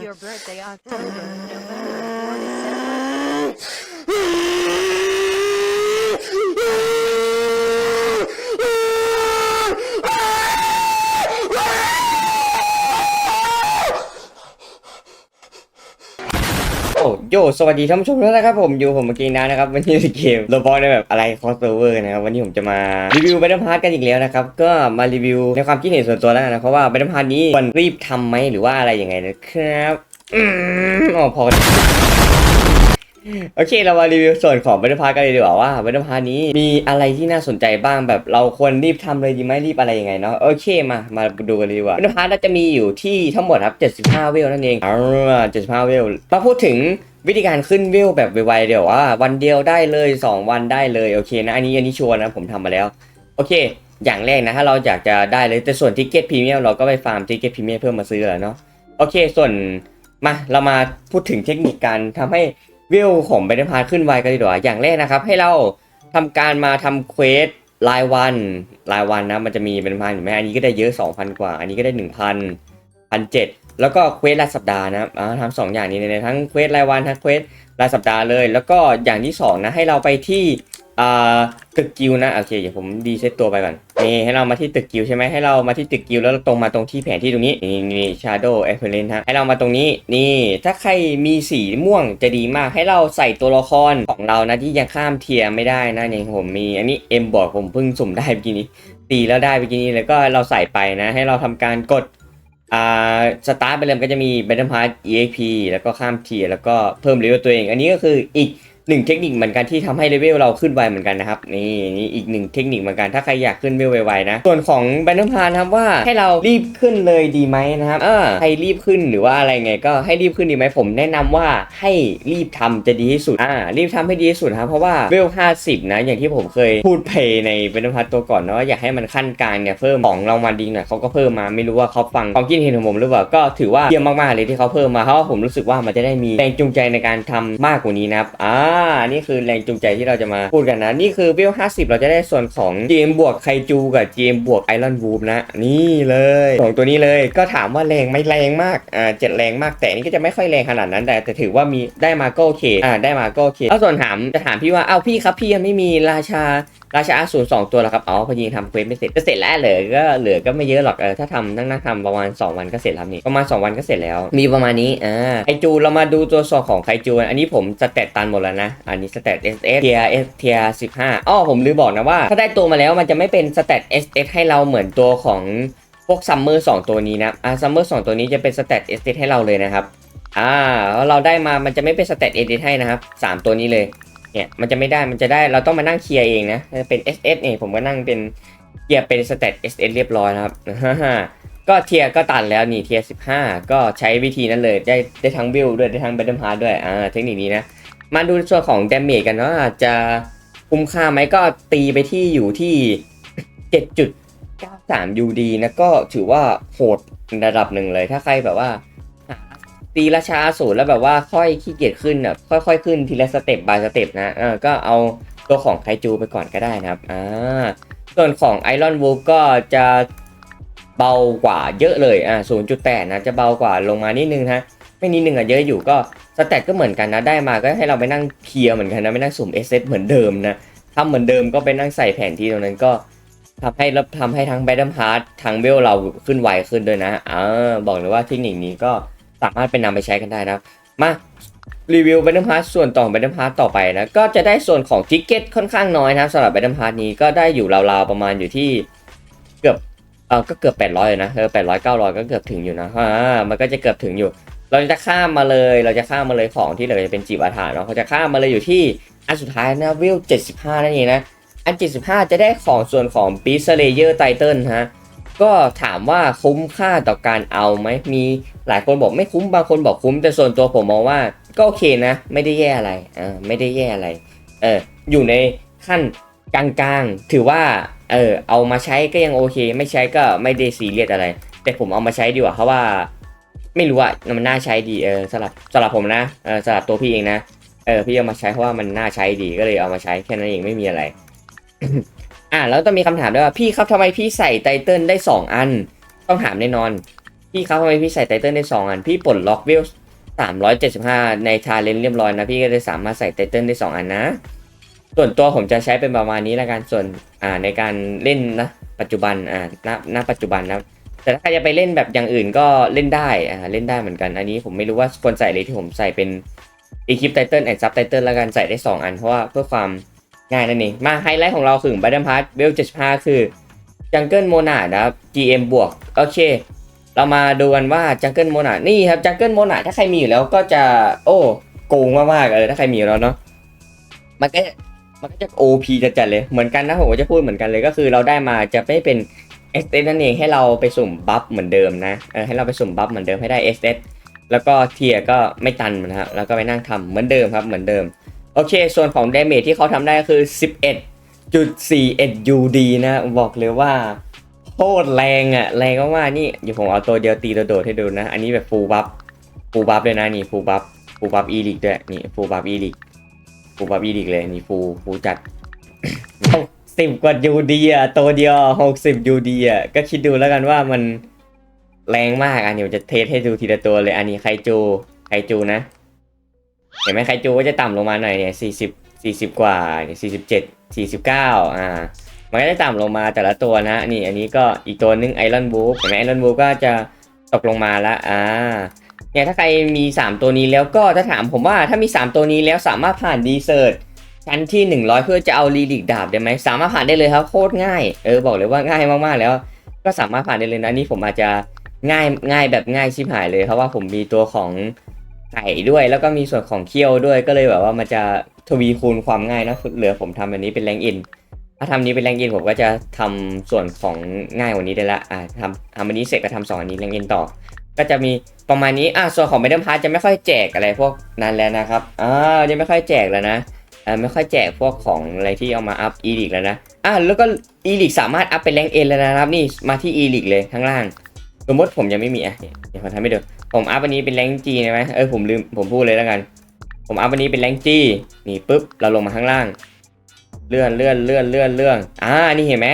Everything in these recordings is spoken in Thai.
your birthday October, November ยสวัสดีท่านผู้ชมทุกท่านะครับผมอยู่ผมเมื่อกี้นะนะครับวันนี้เกมโรบอทในแบบอะไรคอสเ o เวอร์นะครับวันนี้ผมจะมารีวิว Battle Pass กันอีกแล้วนะครับก็มารีวิวในความคิดเห็นส่วนตัวแล้วกันนะเพราะว่า Battle Pass นี้ควรรีบทำไหมหรือว่าอะไรยังไงนะครับอ๋อพอ โอเคเรามารีวิวส่วนของ Battle Pass กันเลยดีกว่าว่า Battle Pass นี้มีอะไรที่น่าสนใจบ้างแบบเราควรรีบทำเลยดีไหมรีบอะไรยังไงเนาะโอเคมามาดูกันเลยดีกว่า Battle Pass เราจะมีอยู่ที่ทั้งหมดครับ75 เวลนั่นเองอ่า75 เวลมาพูดถึงวิธีการขึ้นวิวแบบไวๆเดี๋ยวว่า วันเดียวได้เลย 2 วันได้เลยโอเคนะอันนี้อันนี้ชัวร์นะผมทำมาแล้วโอเค อย่างแรกนะถ้าเราอยากจะได้เลยแต่ส่วนทิกเก็ตพรีเมียมเราก็ไปฟาร์มทิกเก็ตพรีเมียมเพิ่มมาซื้อแล้วเนาะโอเค ส่วนมาเรามาพูดถึงเทคนิคการทำให้ วิวของเบนพาขึ้นไวกันดีกว่าอย่างแรกนะครับ ให้เราทำการมาทำเควสรายวันรายวันนะมันจะมีเป็นพันอยู่ไหมอันนี้ก็ได้เยอะ 2,000 กว่า อันนี้ก็ได้ 1,000พันเจ็ดแล้วก็เควสรายสัปดาห์นะครับทำสองอย่างนี้เลยทั้งเควสรายวันทั้งเควส รายสัปดาห์เลย แล้วก็อย่างที่สองนะให้เราไปที่ตึกกิวนะโอเคเดี๋ยวผมดีเซตตัวไปก่อนนี่ให้เรามาที่ตึกกิวใช่ไหมให้เรามาที่ตึกกิวแล้วเราตรงมาตรงที่แผนที่ตรงนี้นี่นี่ชาร์โดเอฟเฟนฮะให้เรามาตรงนี้นี่ถ้าใครมีสีม่วงจะดีมาก ให้เราใส่ตัวละครของเรานะที่ยังข้ามเทียร์ไม่ได้นะอย่างผมมีอันนี้เอ็มบอกผมเพิ่งสุ่มได้เมื่อกี้นี้ตีแล้วได้เมื่อกี้นี้แล้วก็เราใส่ไปนะ ให้เราทำการกด อ่าสตาร์ทไปเลยมันก็จะมี Battle Pass EXP แล้วก็ข้ามเทียร์แล้วก็เพิ่มเลเวลตัวเอง อันนี้ก็คืออีก หนึ่งเทคนิคเหมือนกันที่ทำให้เลเวลเราขึ้นไวเหมือนกันนะครับนี่นี่อีกหนึ่งเทคนิคเหมือนกันถ้าใครอยากขึ้นเลเวลไวๆนะ ส่วนของ Battle Pass นะครับว่าให้เรารีบขึ้นเลยดีไหมนะครับเอ่าให้รีบขึ้นหรือว่าอะไรไงก็ให้รีบขึ้นดีไหมผมแนะนำว่าให้รีบทำจะดีที่สุดอ่ารีบทำให้ดีที่สุดครับเพราะว่าเวล50 นะ อย่างที่ผมเคยพูดไปใน Battle Pass ตัวก่อนนะว่าอยากให้มันขั้นกลางเนี่ยเพิ่มของรางวัลดีหน่อยเขาก็เพิ่มมาไม่รู้ว่าเขาฟังความคิดเห็นของผมหรือเปล่าก็ถือว่าเยี่ยมมากๆเลยที่เขาเพิ่มมาเพราะว่าผมรู้สึกว่ามันจะได้มีแรงจูงใจในการทำมากกว่านี้นะครับอ่านี่คือแรงจูงใจที่เราจะมาพูดกันนะ นี่คือวิว50 เราจะได้ส่วนของเกมบวกไคจูกับเกมบวกไอรอนวูฟนะ นี่เลยของตัวนี้เลยก็ถามว่าแรงไม่แรงมากอ่าเจ็ดแรงมากแต่นนี่ก็จะไม่ค่อยแรงขนาดนั้นแต่แต่ถือว่ามีได้มาก็โอเคอ่าได้มาก็โอเคแล้วส่วนถามจะถามพี่ว่าเอ้าพี่ครับพี่ยังไม่มีราชาราชาอาสูรสองตัวแล้วครับอ๋อพอดีทำเควสไม่เสร็จก็เสร็จแล้วเหลือก็เหลือก็ไม่เยอะหรอกเออถ้าทำนั่งนั่งทำประมาณ 2 วันก็เสร็จแล้วนี่ประมาณ 2 วันก็เสร็จแล้ว มีประมาณนี้อ่าไคจูเรามาดูตัวสอบของไคจู อันนี้ผมสแตตตันหมดแล้วนะ อันนี้สแตต S S เทีย S เทีย15อ้าอ๋อผมลืมบอกนะว่า ถ้าได้ตัวมาแล้วมันจะไม่เป็นสแตต S S ให้เราเหมือนตัวของพวกซัมเมอร์สองตัวนี้นะอ่าซัมเมอร์สองตัวนี้จะเป็นสแตต S S ให้เราเลยนะครับอ่าเราได้มามันจะไม่เป็นสเตตเอดิให้นะครับสามตัวนี้เลย เนี่ยมันจะไม่ได้มันจะได้เราต้องมานั่งเคลียร์เองนะเป็น SS เนี่ยผมก็นั่งเป็นเคลียร์เป็นสเตต SS เรียบร้อยนะครับก็เทียร์ก็ตันแล้วนี่เทียร์15ก็ใช้วิธีนั้นเลยได้ได้ทั้งบิลด้วยได้ทั้ง b a t t l e p a s s ด้วยอ่าเทคนิคนี้นะ มาดูส่วนของ damage กันว่าจะคุ้มค่าไหมก็ตีไปที่อยู่ที่ 7.93 UD นะก็ถือว่าโหดระดับหนึ่งเลยถ้าใครแบบว่า ตีราชาสูตรแล้วแบบว่าค่อยขี้เกียจขึ้นแบบค่อยๆขึ้นทีละสเต็ปบายสเต็ปนะเออก็เอาตัวของไคจูไปก่อนก็ได้นะครับอ่าส่วนของไอรอนวูฟก็จะเบากว่าเยอะเลยอ่า0.8นะจะเบากว่าลงมานิดนึงนะไม่นิดนึงอะเยอะอยู่ก็สแตทก็เหมือนกันนะได้มาก็ให้เราไปนั่งเคลียร์เหมือนกันนะไม่นั่งสุ่มเอเซเหมือนเดิมนะทำเหมือนเดิมก็ไปนั่งใส่แผนที่ตรงนั้นก็ทำให้รับทำให้ทั้งแบทเทิลพาร์ททั้งเวลเราขึ้นไวขึ้นด้วยนะอ่าบอกเลยว่าเทคนิคนี้ก็ สามารถเป็นนำไปใช้กันได้นะมารีวิว Battle Pass ส่วนต่อของ Battle Pass ต่อไปนะก็จะได้ส่วนของทิกเก็ตค่อนข้างน้อยนะสำหรับ Battle Pass นี้ก็ได้อยู่ราวๆประมาณอยู่ที่เกือบเออก็เกือบ800เลยนะเออ800 900 ก็เกือบถึงอยู่นะอ่ามันก็จะเกือบถึงอยู่ เราจะข้ามมาเลยเราจะข้ามมาเลยของที่เหลือจะเป็นจีบอาถาเนาะเขาจะข้ามมาเลยอยู่ที่อันสุดท้ายนะวิว75นั่นเองนะอัน 75 จะได้ของส่วนของ Beast Slayer Titan ฮะก็ถามว่าคุ้มค่าต่อการเอาไหมมี หลายคนบอกไม่คุ้มบางคนบอกคุ้มแต่ส่วนตัวผมมองว่าก็โอเคนะ ไม่ได้แย่อะไรอ่าไม่ได้แย่อะไรเอออยู่ในขั้นกลางๆ ถือว่าเออเอามาใช้ก็ยังโอเค ไม่ใช้ก็ไม่ได้ซีเรียสอะไร แต่ผมเอามาใช้ดีกว่าเพราะว่า ไม่รู้อะมันน่าใช้ดีเออสำหรับสำหรับผมนะเออสำหรับตัวพี่เองนะเออพี่เอามาใช้เพราะว่ามันน่าใช้ดีก็เลยเอามาใช้แค่นั้นเองไม่มีอะไร อ่าแล้วต้องมีคำถามด้วยว่าพี่ครับทำไมพี่ใส่ไตเติลได้ 2 อัน ต้องถามแน่นอน พี่ครับทำไมพี่ใส่ไตเติ้ลได้สองอัน พี่ปลดล็อกเวลสามร้อยเจ็ดสิบห้าในชาเลนจ์เรียบร้อยนะ พี่ก็เลยสามารถใส่ไตเติ้ลได้สองอันนะ ส่วนตัวผมจะใช้เป็นประมาณนี้ละกัน ส่วนอ่าในการเล่นนะ ปัจจุบันอ่าณณปัจจุบันนะแต่ถ้าใครจะไปเล่นแบบอย่างอื่นก็เล่นได้อ่าเล่นได้เหมือนกัน อันนี้ผมไม่รู้ว่าควรใส่เลยที่ผมใส่เป็น e q u i p Title and Subtitle แล้วกันใส่ได้ 2 อันเพราะว่าเพื่อความง่ายนั่นเองมาไฮไลท์ของเราคือ Battle Pass เวล75คือ Jungle Monad นะครับ GM บวกโอเค เรามาดูกันว่า Jungle Monad นี่ครับ Jungle Monad ถ้าใครมีอยู่แล้วก็จะ โอ้โกงมากๆเออถ้าใครมีอยู่แล้วเนาะมันก็มันก็จะ OP จะจัดๆเลยเหมือนกันนะผมจะพูดเหมือนกันเลยก็คือเราได้มาจะไม่เป็น s อ s นั่นเองให้เราไปสุ่มบัฟเหมือนเดิมนะเออให้เราไปสุ่มบัฟเหมือนเดิมให้ได้ s อ s แล้วก็เทียก็ไม่ตันนะครับแล้วก็ไปนั่งทำเหมือนเดิมครับเหมือนเดิมโอเค ส่วนของ damage ที่เขาทำได้ก็คือ 11.41 UD นะบอกเลยว่า โคตรแรงอะ่ะ แรงมากๆนี่เดี๋ยวผมเอาตัวเดียวตีโดดๆให้ดูนะ อันนี้แบบ full buff full buff เลยนะนี่ full buff full buff e l i g ด้วยนี่ full buff e l i g full buff e l i g เลยนี่ full full จัดสิบกว่า UD อะตัวเดียว60 UD อะก็คิดดูแล้วกันว่ามันแรงมากอันนี้ผมจะเทสให้ดูทีละตัวเลย อันนี้ไคจูไคจูนะ เห็นไหมไคจูก็จะต่ำลงมาหน่อยเนี่ย40 40กว่าเนี่ย47 49อ่า มันก็จะต่ำลงมาแต่ละตัวนะนี่อันนี้ก็อีกตัวนึงไอรอนบูฟเห็นไหมไอรอนบูฟก็จะตกลงมาละอ่าเนี่ยถ้าใครมี 3 ตัวนี้แล้วก็ถ้าถามผมว่าถ้ามี 3 ตัวนี้แล้วสามารถผ่านดีเซิร์ตชั้นที่ 100 เพื่อจะเอาลีลิกดาบได้ไหมสามารถผ่านได้เลยครับโคตรง่ายเออบอกเลยว่าง่ายมากๆแล้ว ก็สามารถผ่านได้เลยนะนี่ผมอาจจะง่ายง่ายแบบง่ายชิบหายเลยเพราะว่าผมมีตัวของไก่ด้วยแล้วก็มีส่วนของเคี้ยวด้วยก็เลยแบบว่ามันจะทวีคูณความง่ายนะเหลือผมทำอันนี้เป็นแรงอิน ถ้าทำนี้เป็นแรงอินผมก็จะทำส่วนของง่ายกว่านี้ได้ละอ่าทำทำอันนี้เสร็จก็ทำสองอันนี้แรงอินต่อ ก็จะมีประมาณนี้อ่าส่วนของเมดัลพาร์จะไม่ค่อยแจกอะไรพวกนั้นแล้วนะครับอ่าจะไม่ค่อยแจกแล้วนะอ่าไม่ค่อยแจกพวกของอะไรที่เอามาอัพอีลิกแล้วนะอ่าแล้วก็อีลิกสามารถอัพเป็นแรงเอ็นแล้วนะครับนี่มาที่อีลิกเลยข้างล่างสมมติผมยังไม่มีอะเนี่ยเดี๋ยวผมทำให้ดูผมอัพอันนี้เป็นแรงจีใช่ไหมเออผมลืมผมพูดเลยแล้วกัน ผมอัพอันนี้เป็นแรงจีนี่ปุ๊บเราลงมาข้างล่าง เลื่อนเลื่อนเลื่อนเลื่อนเลื่อนอ่านี่เห็นไหม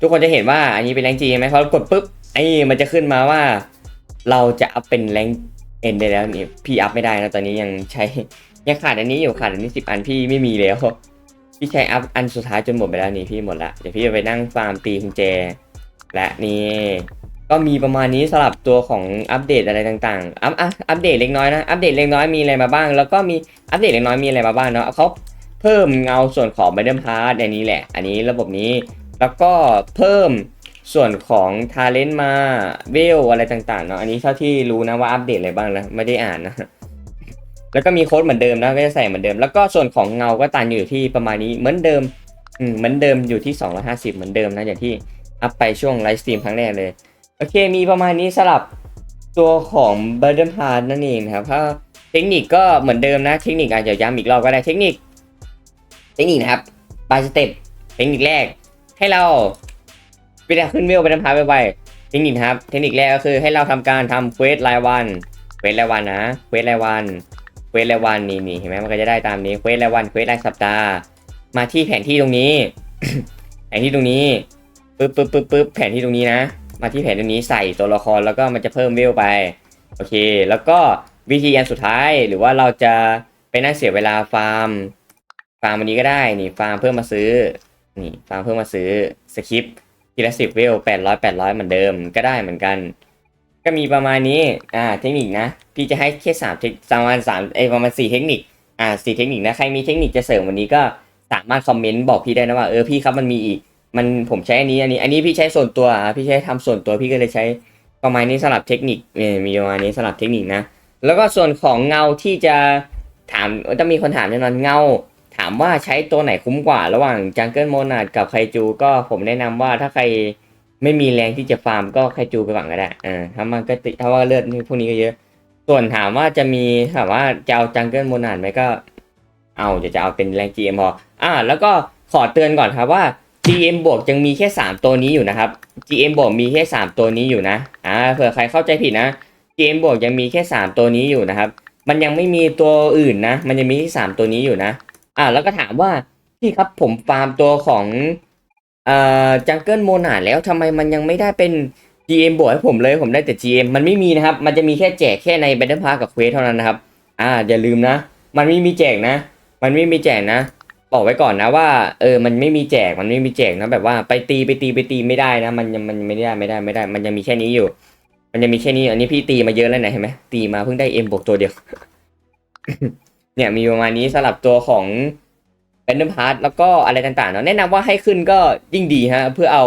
ทุกคนจะเห็นว่าอันนี้เป็นแรงจีใช่ไหมพอกดปุ๊บไอ้มันจะขึ้นมาว่า เราจะอัพเป็นแรงเอ็นได้แล้วนี่พี่อัพไม่ได้นะตอนนี้ยังใช้ยังขาดอันนี้อยู่ขาดอันนี้สิบอันพี่ไม่มีแล้วพี่ใช้อัพอันสุดท้ายจนหมดไปแล้วนี่พี่หมดละเดี๋ยวพี่จะไปนั่งฟาร์มตีกุญแจ และนี่ก็มีประมาณนี้สำหรับตัวของอัปเดตอะไรต่างๆ อัพอะอัปเดตเล็กน้อยนะ อัปเดตเล็กน้อยมีอะไรมาบ้าง แล้วก็มีอัปเดตเล็กน้อยมีอะไรมาบ้างเนาะเขา เพิ่มเงาส่วนของ b บ t ด e พาร์ในนี้แหละ อันนี้ระบบนี้ แล้วก็เพิ่มส่วนของทาเลนต์มาเวลอะไรต่างๆเนาะอันนี้เท่าที่รู้นะว่าอัปเดตอะไรบ้างนะไม่ได้อ่านนะแล้วก็มีโค้ดเหมือนเดิมนะก็จะใส่เหมือนเดิม แล้วก็ส่วนของเงาก็ตันอยู่ที่ประมาณนี้เหมือนเดิมอืมเหมือนเดิมอยู่ที่ 250 เหมือนเดิมนะอย่างที่อัพไปช่วงไลฟ์สตรีมครั้งแรกเลยโอเคมีประมาณนี้สลับตัวของ b u r d e n p a r นั่นเองนะครับถ้าเทคนิคก็เหมือนเดิมนะ เทคนิคอาจจะย้ำอีกรอบก็ได้เทคนิค ทคนิคนะครับบายสเต็ปเทคนิคแรก ให้เราเวลาขึ้นเวล b u r d e n p a r ไปเทคนิคครับ เทคนิคแรกก็คือให้เราทำการทำเควสรายวันเควสรายวันนะเควสรายวันเควสรายวันนี่นี่เห็นไหมมันก็จะได้ตามนี้เควสรายวันเควสรายสัปดาห์มาที่แผนที่ตรงนี้แผนที่ตรงนี้ปึ๊บปึ๊บปึ๊บปึ๊บแผนที่ตรงนี้นะ มาที่แผนตรงนี้ใส่ตัวละครแล้วก็มันจะเพิ่มเวลไปโอเค แล้วก็วิธีอันสุดท้ายหรือว่าเราจะไปนั่งเสียเวลาฟาร์ม ฟาร์มวันนี้ก็ได้นี่ฟาร์มเพิ่มมาซื้อนี่ฟาร์มเพิ่มมาซื้อสคริปทีละสิบเวลแปดร้อยแปดร้อยเหมือนเดิมก็ได้เหมือนกัน ก็มีประมาณนี้อ่าเทคนิคนะ พี่จะให้แค่สามเทคประมาณสามเอประมาณสี่เทคนิคอ่าสี่เทคนิคนะใครมีเทคนิคจะเสริมวันนี้ก็สามารถคอมเมนต์บอกพี่ได้นะว่าเออพี่ครับมันมีอีกมันผมใช้อันนี้อันนี้ อันนี้พี่ใช้ส่วนตัวพี่ใช้ทำส่วนตัวพี่ก็เลยใช้ประมาณนี้สำหรับเทคนิคมีประมาณนี้สำหรับเทคนิคนะ แล้วก็ส่วนของเงาที่จะถามต้องมีคนถามแน่นอนเงา ถามว่าใช้ตัวไหนคุ้มกว่าระหว่างจังเกิลโมนาดกับไคจู ก็ผมแนะนำว่าถ้าใครไม่มีแรงที่จะฟาร์มก็ไคจูไปก่อนก็ได้อ่าถ้ามันก็ติถ้าว่าเลือดนี่พวกนี้ก็เยอะ ส่วนถามว่าจะมีถามว่าจะเอาจังเกิลโมนาดไหมก็ เอาจะจะเอาเป็นแรง GM พออ่า แล้วก็ขอเตือนก่อนครับว่า GM บวกยังมีแค่ 3 ตัวนี้อยู่นะครับ GM บวกมีแค่ 3 ตัวนี้อยู่นะอ่าเผื่อใครเข้าใจผิดนะ GM บวกยังมีแค่ 3 ตัวนี้อยู่นะครับ มันยังไม่มีตัวอื่นนะ มันยังมีที่3ตัวนี้อยู่นะ อ่า แล้วก็ถามว่าพี่ครับผมฟาร์มตัวของเอ่อจังเกิลโมนาแล้วทำไมมันยังไม่ได้เป็น GM บวกให้ผมเลยผมได้แต่ GM มันไม่มีนะครับ มันจะมีแค่แจกแค่ใน Battle Pass กับเควสเท่านั้นนะครับ อ่าอย่าลืมนะ มันไม่มีแจกนะ มันไม่มีแจกนะ บอกไว้ก่อนนะว่าเออมันไม่มีแจกมันไม่มีแจกนะแบบว่าไปตีไปตีไปตีไม่ได้นะ มันยังมันไม่ได้ไม่ได้ไม่ได้ มันยังมีแค่นี้อยู่ มันยังมีแค่นี้อันนี้พี่ตีมาเยอะแล้วนะเห็นไหมตีมาเพิ่งได้เอ็มบวกตัวเดียว เนี่ยมีประมาณนี้สลับตัวของแ a น d พาร์ทแล้วก็อะไรต่างๆเนาะแนะนำว่าให้ขึ้นก็ยิ่งดีฮะเพื่อเอา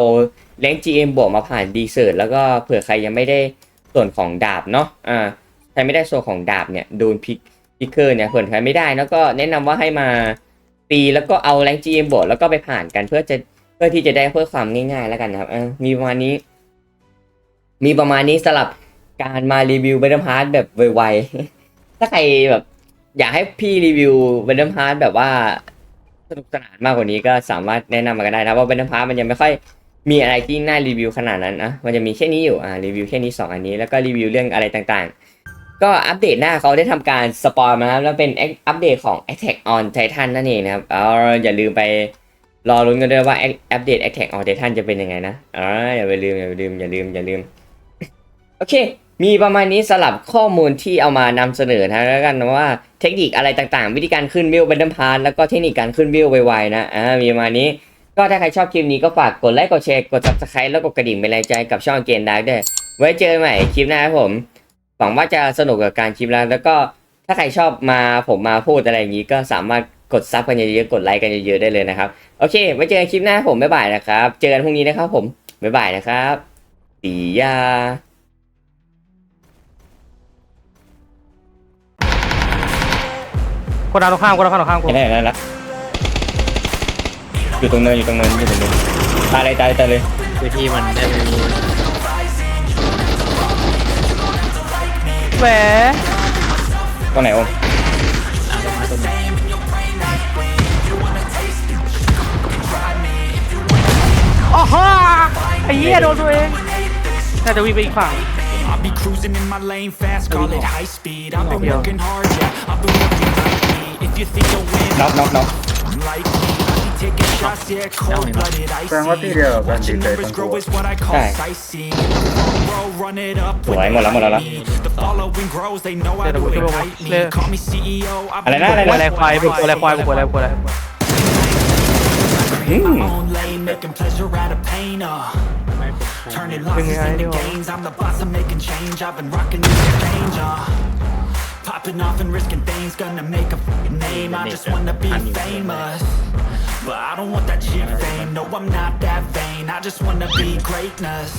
แรง GM บวกมาผ่านดีเซอร์แล้วก็เผื่อใครยังไม่ได้ส่วนของดาบเนาะอ่าใครไม่ได้ส่วนของดาบเนี่ยโดนพิกพิกเกอร์เนี่ยเผื่อใครไม่ได้แล้วก็แนะนำว่าให้มาตีแล้วก็เอาแรง GM บวกแล้วก็ไปผ่านกันเพื่อจะเพื่อที่จะได้เพื่อความง่ายๆแล้วกันครับอ่ามีประมาณนี้ มีประมาณนี้สลับการมารีวิว b a t t l e p a s s แบบไวๆถ้าใครแบบ อยากให้พี่รีวิว b a t t l e p a s s แบบว่าสนุกสนานมากกว่านี้ก็สามารถแนะนำมากันได้นะว่าเป็นพาร์มันยังไม่ค่อยมีอะไรที่น่ารีวิวขนาดนั้นนะมันจะมีแค่นี้อยู่อ่ารีวิวแค่นี้ 2 อันนี้แล้วก็รีวิวเรื่องอะไรต่างๆ ก็อัปเดตหน้าเขาได้ทำการสปอยมาแล้วแล้วเป็นอัปเดตของ Attack on Titan นั่นเองนะครับเอาอย่าลืมไปรอลุ้นกันด้วยว่าอัปเดต Attack on Titan จะเป็นยังไงนะอ่าอย่าไปลืมอย่าไปลืมอย่าลืมอย่าลืมโอเค มีประมาณนี้สลับข้อมูลที่เอามานำเสนอนะแล้วกันว่าเทคนิคอะไรต่างๆ วิธีการขึ้นวิวบันดัมพาร์แล้วก็เทคนิคการขึ้นวิวไวๆนะอ่ามีประมาณนี้ก็ถ้าใครชอบคลิปนี้ก็ฝากกดไลค์กดแชร์กด subscribe แล้วกดกระดิ่งเป็นแรงใจกับช่องเกนดาร์กด้วยไว้เจอกันใหม่คลิปหน้าครับผมหวังว่าจะสนุกกับการคลิปแล้วแล้วก็ถ้าใครชอบมาผมมาพูดอะไรอย่างนี้ก็สามารถกดซับกันเยอะๆกดไลค์กันเยอะๆได้เลยนะครับโอเคไว้เจอกันคลิปหน้าผมบ๊ายบายนะครับ เจอกันพรุ่งนี้นะครับผมบ๊ายบายนะครับสียา คนดาวตรงข้ามคนดาวข้ามตรงข้ามกูเห็นได้แล้วละอยู่ตรงเนินอยู่ตรงเนินอยู่ตรงเนินตายเลยตายเลยตายเลยวิธีมันได้ไม่รู้แหวตรงไหนโอมอะลงมาตัวหนึงอ๋อฮะไอ้เหี้ยโดนตัวเองน่าจะวิ่งไปอีกฝั่ง I'll be cruising in my lane fast, call it high speed. I've been Yeah. working hard, yeah. I've been working like me. If you think you'll win, น็อกน็อกน็อก like me. I be taking shots, yeah, cold blooded, icy. แสดงว่าที่เดียวกับ Watching ดีเจ numbers ต้อง grow ตัว is what I call Right. sightseeing. Roll, run it up. สวยหมดแล้วหมดแล้วละ The following grows, they know how to Clear, clear, ignite me. clear. Call me CEO. I've อะไร been นะอะไรกลัวนะแรงควายบุกกลัวแรงควายบุกกลัวแรงควายอืม my own lane, making pleasure out of pain. Uh. ไม่เป็นไร Turning Bring losses it into out. gains. I'm the boss, I'm making change. I've been rocking this change. Uh. Popping off and risking things, gonna make a f***ing name. I just wanna be famous. But I don't want that cheap fame. No, I'm not that vain. I just wanna be greatness.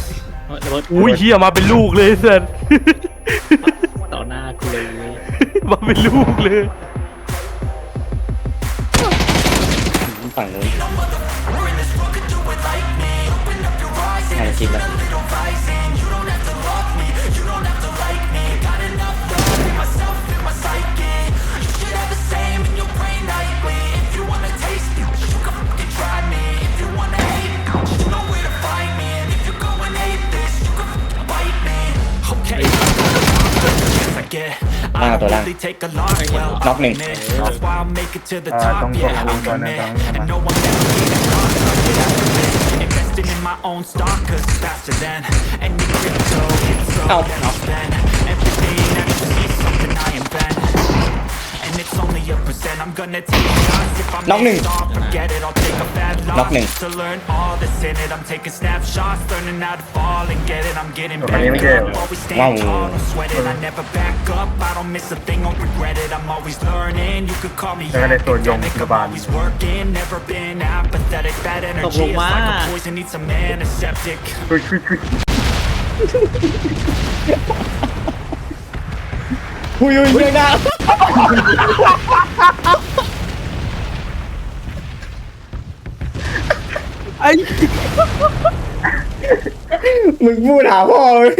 เฮ้ยระเบิด อุ้ยเหี้ยมาเป็นลูกเลยเซน ต่อหน้ากูเลย มาเป็นลูกเลย ฝั่งนู้นใช่คลิปแล้ว ล่างเอาตัวล่าง น็อกหนึ่ง That's why I'll make it to the อ่า top. ต้องกด Yeah, ล I'm งก่อนนะ commit. ต้อง And no one ever be that confident. I've been Investing in my own stock, cause it's faster than any crypto. It's so Ow. that I'll spend. a percent. I'm gonna take shots if I'm Knock him. off. Forget it, I'll take a bad loss. Knock him. Just to learn all that's in it. I'm taking snapshots, learning how to fall and get it. I'm getting Oh, back really? Yeah. up. Always stand Wow. tall, don't sweat it. I never back up. I don't miss a thing, don't regret it. I'm always learning. You could call me แล้วก็ได้ตัวยง academic. กระ I'm บาล always working, never been apathetic. That energy is like a poison, needs some antiseptic. คุยคุยคุย หุยหุยเยอะนะ ไอ้ มึงพูดหาพ่อเลย